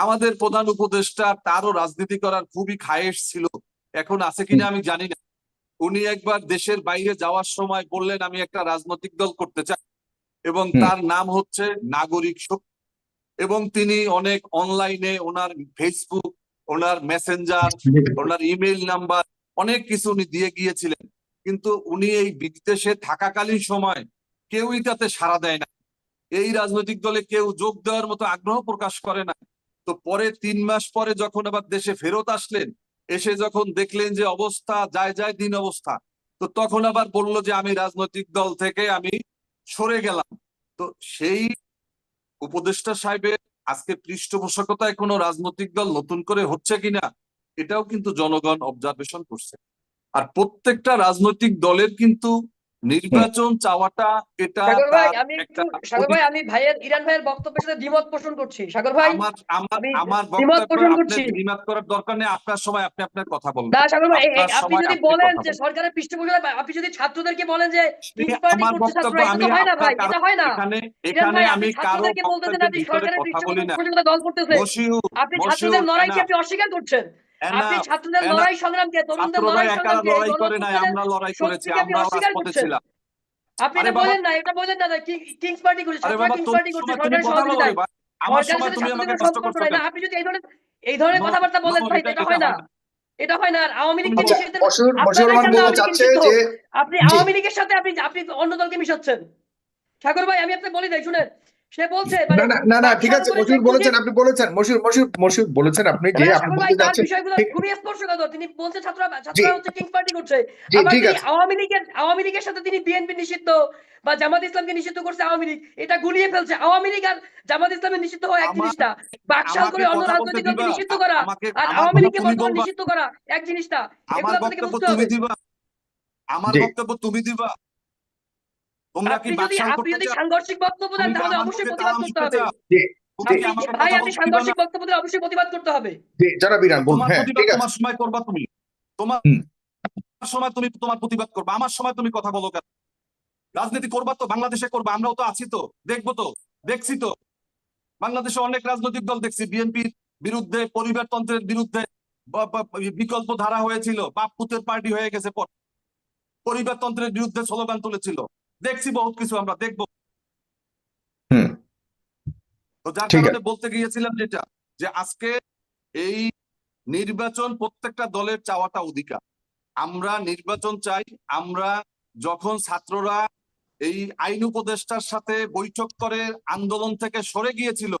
আমাদের প্রধান উপদেষ্টা তারও রাজনীতি করার খুবই খায়েশ ছিল। এখন আছে কিনা আমি জানি না। উনি একবার দেশের বাইরে যাওয়ার সময় বললেন আমি একটা রাজনৈতিক দল করতে চাই। এবং তার নাম হচ্ছে নাগরিক শক্তি। এবং তিনি অনেক অনলাইনে ওনার ফেসবুক ওনার মেসেঞ্জার ওনার ইমেল নাম্বার অনেক কিছু উনি দিয়ে গিয়েছিলেন। কিন্তু উনি এই বিদেশে থাকাকালীন সময় কেউই তাতে সাড়া দেয় না। এই রাজনৈতিক দলে কেউ যোগ দেওয়ার মতো আগ্রহ প্রকাশ করে না। তো পরে তিন মাস পরে যখন আবার দেশে ফেরত আসলেন, এসে যখন দেখলেন যে অবস্থা, যায় যায় দিন অবস্থা, তো তখন আবার বলল যে আমি রাজনৈতিক দল থেকে আমি সরে গেলাম। তো সেই উপদেষ্টা সাহেবের আজকে পৃষ্ঠপোষকতায় কোনো রাজনৈতিক দল নতুন করে হচ্ছে কিনা, এটাও কিন্তু জনগণ অবজারভেশন করছে। আর প্রত্যেকটা রাজনৈতিক দলের কিন্তু নির্বাচন চাওয়াটা এটা সাগর ভাই আমি একটু সাগর ভাই আমি ভাইয়ের ইরান ভাইয়ের বক্তব্যের সাথে দ্বিমত পোষণ করছি। সাগর ভাই আমার আমার আমার দ্বিমত পোষণ করছি। দ্বিমত করার দরকার নেই আপনার সময় আপনি আপনার কথা বলবেন না সাগর ভাই আপনি যদি বলেন যে। সরকারের পৃষ্ঠপোষকতা আপনি যদি ছাত্রদেরকে বলেন যে আমার বক্তব্য আমি হয় না ভাই এটা হয় না। এখানে এখানে আমি কারও বলতেছেন বক্তব্যের আপনি সরকারের পৃষ্ঠপোষকতা দল আপনি ছাত্রদের লড়াইকে আপনি অস্বীকার করছেন। আপনি ছাত্রদের লড়াই সংগ্রামকে তরুণদের লড়াই সংগ্রামকে লড়াই করে নাই আমরা লড়াই করেছি আপনি আমরা অস্বীকার রাজপথে ছিলাম। আপনি এটা বলেন না এটা বলেন না কি- কিংস পার্টি করছে কিংস পার্টি করছে সময় তুমি সরকারের সহযোগিতায়। আমার সময় তুমি আমাকে কষ্ট করছ না। আপনি যদি এই ধরনের এই ধরনের কথাবার্তা বলেন ভাই এটা- হয় না। এটা হয় না। আর আওয়ামী লীগকে লীগ চাচ্ছে যে আপনি আওয়ামী লীগের সাথে আপনি আপনি অন্য দলকে মিশাচ্ছেন। ঠাকুর ভাই আমি আপনাকে বলি নাই শুনেন। সে বলছে না না না না ঠিক আছে মশিউর বলেছেন আপনি বলেছেন মশিউর মশিউর মশিউর বলেছেন আপনি যে আপনি বলতে যাচ্ছেন। খুবই স্পর্শকাতর। তিনি বলছে ছাত্ররা ছাত্ররা হচ্ছে কিংস পার্টি করছে আবার ঠিক আছে। আওয়ামী লীগের আওয়ামী লীগের সাথে তিনি বিএনপি নিষিদ্ধ বা জামাত ইসলামকে নিষিদ্ধ করছে আওয়ামী লীগ। এটা গুলিয়ে ফেলছে। আওয়ামী লীগ আর জামাত ইসলামের নিষিদ্ধ হওয়া এক আমার- জিনিস না বাকশাল করে অন্য রাজনৈতিক দলকে নিষিদ্ধ করা আর আওয়ামী লীগকে তুমি বর্তমান নিষিদ্ধ করা এক জিনিস না আমার এগুলো বক্তব্য বুঝতে হবে। আমার বক্তব্য তুমি দিবা। তোমরা কি আপনি যদি সাংঘর্ষিক বক্তব্য দেন তাহলে অবশ্যই প্রতিবাদ করতে হবে। ভাই আপনি সাংঘর্ষিক বক্তব্য দিলে অবশ্যই প্রতিবাদ করতে হবে। যারা বিরান বলুন হ্যাঁ ঠিক আছে। তোমার সময় করবা তুমি। তোমার সময় তুমি তোমার প্রতিবাদ করবা। আমার সময় তুমি কথা বলো কেন? রাজনীতি করবা তো বাংলাদেশে করবা। আমরাও তো আছি তো। দেখব তো। দেখছি তো। বাংলাদেশে অনেক রাজনৈতিক দল দেখছি। বিএনপির বিরুদ্ধে পরিবারতন্ত্রের বিরুদ্ধে বিকল্প ধারা হয়েছিল। বাপ পুতের পার্টি হয়ে গেছে পর পরিবারতন্ত্রের বিরুদ্ধে স্লোগান তুলেছিল। দেখছি বহুত কিছু আমরা দেখব। তো যার কারণে বলতে গিয়েছিলাম যেটা যে আজকে এই নির্বাচন প্রত্যেকটা দলের চাওয়াটা অধিকার। আমরা নির্বাচন চাই আমরা যখন ছাত্ররা এই আইন উপদেষ্টার সাথে বৈঠক করে আন্দোলন থেকে সরে গিয়েছিল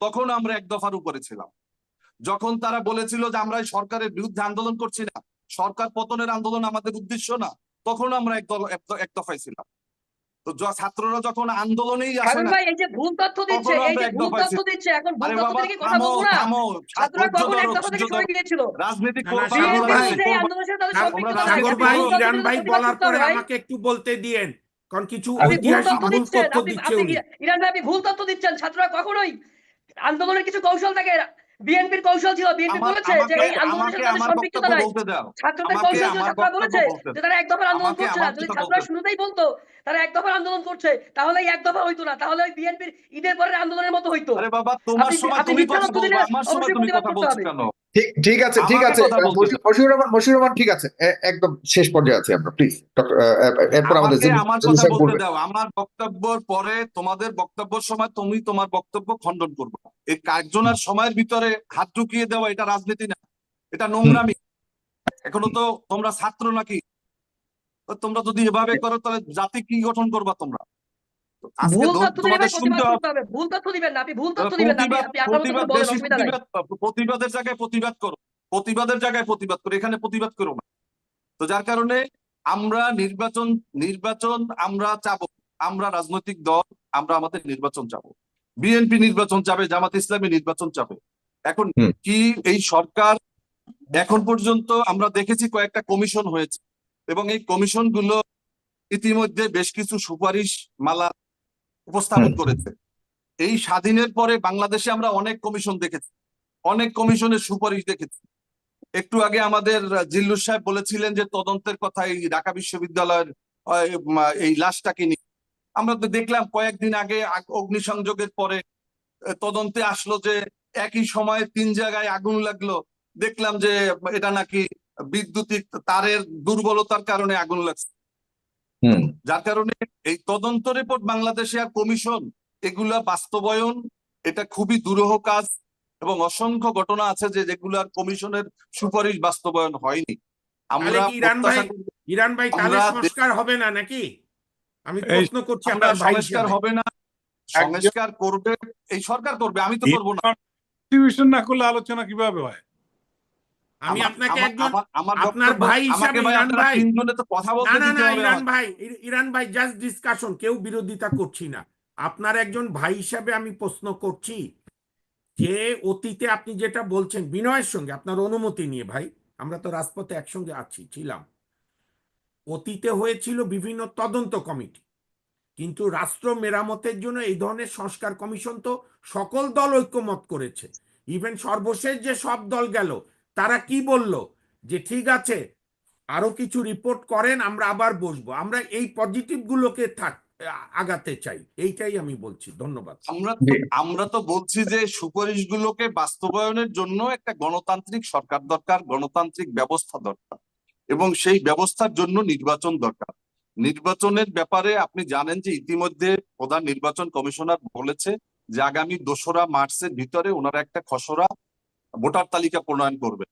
তখন আমরা এক দফার উপরে ছিলাম। যখন তারা বলেছিল যে আমরা সরকারের বিরুদ্ধে আন্দোলন করছি না সরকার পতনের আন্দোলন আমাদের উদ্দেশ্য না তখন আমরা এক দল এক দফায় ছিলাম। তো ছাত্ররা যখন আন্দোলনেই আসে না এই যে ভুল তথ্য দিচ্ছে তখন এই যে ভুল তথ্য দিচ্ছে এখন ভুল তথ্য থেকে কথা বলব না। ছাত্ররা কখন এক ধরো, থেকে সরে গিয়েছিল? রাজনীতি না, না, করবা সাগর ভাই, হচ্ছে এই আন্দোলনের সাথে তাদের সাগর সম্পৃক্ততা সাগর আছে। সাগর আপনি ভাই ভুল তথ্য ইরান ভাই বলার পরে আমাকে একটু বলতে দিয়েন কারণ কিছু ভুল ঐতিহাসিক তথ্য ভুল দিচ্ছেন তথ্য দিচ্ছে ইরান ভাই আপনি ভুল তথ্য দিচ্ছেন ছাত্ররা কখনোই আন্দোলনের কিছু কৌশল থাকে বিএনপির কৌশল ছিল বিএনপি বলেছে যে এই আন্দোলনের সাথে তাদের সম্পৃক্ততা নাই ছাত্রদের কৌশল ছিল ছাত্ররা বলেছে যে তারা এক দফার আন্দোলন করছে না যদি ছাত্ররা শুরুতেই বলতো তারা এক দফার আন্দোলন করছে তাহলে এক দফা হইতো না তাহলে ওই বিএনপির ঈদের পরের আন্দোলনের মতো হইতো। আরে বাবা তোমার সময় তুমি কথা দিলে আমার সময় তুমি কথা বলছো কেন? ঠিক ঠিক আছে ঠিক আছে। মশিউর রহমান মশিউর রহমান ঠিক আছে একদম শেষ পর্যায়ে আছে আমরা প্লিজ এরপর আমাদের আমার কথা বলতে দাও। আমার বক্তব্যের পরে তোমাদের বক্তব্যের সময় তুমি তোমার বক্তব্য খণ্ডন করবে। এই একজনের সময়ের ভিতরে হাত ঢুকিয়ে দেওয়া এটা রাজনীতি না এটা নোংরামি। এখনও তো তোমরা ছাত্র নাকি? তোমরা যদি এভাবে করো তাহলে জাতি কি গঠন করবা তোমরা? প্রতিবাদের জায়গায় প্রতিবাদ করো প্রতিবাদের জায়গায় প্রতিবাদ করো এখানে প্রতিবাদ করো না। তো যার কারণে আমরা নির্বাচন নির্বাচন আমরা চাবো আমরা রাজনৈতিক দল আমরা আমাদের নির্বাচন চাবো। বিএনপি নির্বাচন চাবে জামাত ইসলামী নির্বাচন চাবে এখন কি এই সরকার এখন পর্যন্ত আমরা দেখেছি কয়েকটা কমিশন হয়েছে এবং এই কমিশনগুলো ইতিমধ্যে বেশ কিছু সুপারিশ মালা উপস্থাপন করেছে। এই স্বাধীনের পরে বাংলাদেশে আমরা অনেক কমিশন দেখেছি অনেক কমিশনের সুপারিশ দেখেছি। একটু আগে আমাদের জিল্লুর সাহেব বলেছিলেন যে তদন্তের কথা এই ঢাকা বিশ্ববিদ্যালয়ের এই লাশটাকে নিয়ে। আমরা তো দেখলাম কয়েকদিন আগে অগ্নিসংযোগের পরে তদন্তে আসলো যে একই সময়ে তিন জায়গায় আগুন লাগল। দেখলাম যে এটা নাকি বিদ্যুতিক তারের দুর্বলতার কারণে আগুন লাগছে। যার কারণে এই তদন্ত রিপোর্ট বাংলাদেশে আর কমিশন এগুলা বাস্তবায়ন এটা খুবই দুরূহ কাজ এবং অসংখ্য ঘটনা আছে যে যেগুলার কমিশনের সুপারিশ বাস্তবায়ন হয়নি। আমরা ইরান ভাই তাহলে সংস্কার হবে না নাকি? আমি প্রশ্ন করছি আমরা সংস্কার হবে না সংস্কার করবে এই সরকার করবে আমি তো করব না। কনস্টিটিউশন না করলে আলোচনা কীভাবে হয়? আমি আপনাকে একজন আপনার ভাই হিসাবে ইরান ভাই- তিনজনে তো কথা বলতে না না ইরান ভাই ইরান ভাই জাস্ট ডিসকাশন কেউ বিরোধিতা করছি না। আপনার একজন ভাই হিসাবে আমি প্রশ্ন করছি যে অতীতে আপনি যেটা বলছেন বিনয়ের সঙ্গে আপনার অনুমতি নিয়ে ভাই আমরা তো রাজপথে একসঙ্গে আছি ছিলাম। অতীতে হয়েছিল বিভিন্ন তদন্ত কমিটি। কিন্তু রাষ্ট্র মেরামতের জন্য এই ধরনের সংস্কার কমিশন তো সকল দল ঐক্যমত করেছে। ইভেন সর্বশেষ যে সব দল গেল, তারা কি বলল? যে ঠিক আছে, আরও কিছু রিপোর্ট করেন, আমরা আবার বসবো। আমরা এই পজিটিভ গুলোকে থাক আগাতে চাই। এইটাই আমি বলছি। ধন্যবাদ। আমরা আমরা তো বলছি যে সুপারিশগুলোকে বাস্তবায়নের জন্য একটা গণতান্ত্রিক সরকার দরকার, গণতান্ত্রিক ব্যবস্থা দরকার। এবং সেই ব্যবস্থার জন্য নির্বাচন দরকার। নির্বাচনের ব্যাপারে আপনি জানেন যে ইতিমধ্যে প্রধান নির্বাচন কমিশনার বলেছে যে আগামী দোসরা মার্চের ভিতরে ওনারা একটা খসড়া ভোটার তালিকা প্রণয়ন করবে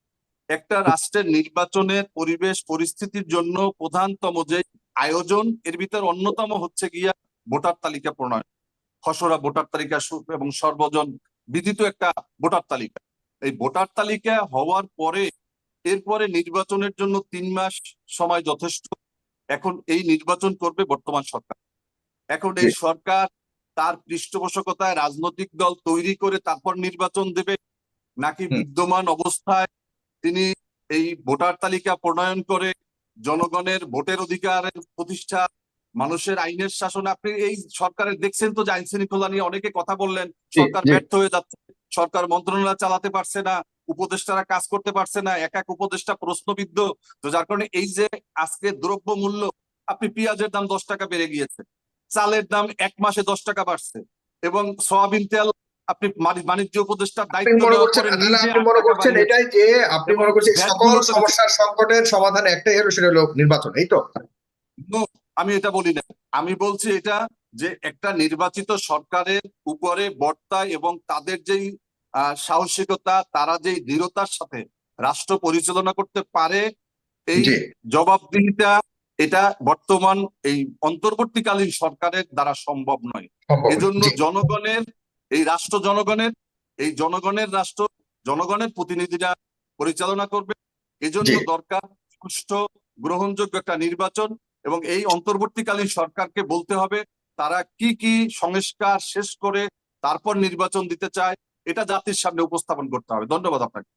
একটা রাষ্ট্রের নির্বাচনের পরিবেশ পরিস্থিতির জন্য প্রধানতম যে আয়োজন, এর ভিতর অন্যতম হচ্ছে গিয়া ভোটার তালিকা প্রণয়ন। খসড়া ভোটার তালিকা এবং সর্বজন বিদিত একটা ভোটার তালিকা। এই ভোটার তালিকা হওয়ার পরে এরপরে নির্বাচনের জন্য তিন মাস সময় যথেষ্ট। এখন এই নির্বাচন করবে বর্তমান সরকার। এখন এই সরকার তার পৃষ্ঠপোষকতায় রাজনৈতিক দল তৈরি করে তারপর নির্বাচন দেবে। নাকি বিদ্যমান অবস্থায় তিনি এই ভোটার তালিকা প্রণয়ন করে জনগণের ভোটের অধিকারের প্রতিষ্ঠা মানুষের আইনের শাসন আপনি এই সরকারের দেখছেন তো যে আইন শৃঙ্খলা নিয়ে অনেকে কথা বললেন। সরকার ব্যর্থ হয়ে যাচ্ছে। সরকার মন্ত্রণালয় চালাতে পারছে না। উপদেষ্টারা কাজ করতে পারছে না এক এক উপদেষ্টা প্রশ্নবিদ্ধ। তো যার কারণে এই যে আজকে দ্রব্য মূল্য আপনি পেঁয়াজের দাম দশ টাকা বেড়ে গিয়েছে চালের দাম এক মাসে দশ টাকা বাড়ছে এবং সয়াবিন তেল আপনি বাণিজ্য উপদেষ্টার দায়িত্ব মনে নেওয়ার করছেন পরে তাহলে নিজে আপনি মনে করছেন এটাই যে আপনি মনে করছেন সকল সমস্যার সংকটের সমাধান একটাই হলো সেটা হলো নির্বাচন এই তো? আমি এটা বলি না। আমি বলছি এটা যে একটা নির্বাচিত সরকারের উপরে বর্তা এবং তাদের যেই সাহসিকতা তারা যে দৃঢ়তার সাথে রাষ্ট্র পরিচালনা করতে পারে এই জবাবদিহিতা এটা বর্তমান এই অন্তর্বর্তীকালীন সরকারের দ্বারা সম্ভব নয়। এজন্য জনগণের এই রাষ্ট্র জনগণের এই জনগণের রাষ্ট্র জনগণের প্রতিনিধিরা পরিচালনা করবে। এজন্য দরকার সুষ্ঠু গ্রহণযোগ্য একটা নির্বাচন এবং এই অন্তর্বর্তীকালীন সরকারকে বলতে হবে তারা কি কি সংস্কার শেষ করে তারপর নির্বাচন দিতে চায়। এটা জাতির সামনে উপস্থাপন করতে হবে। ধন্যবাদ আপনাকে।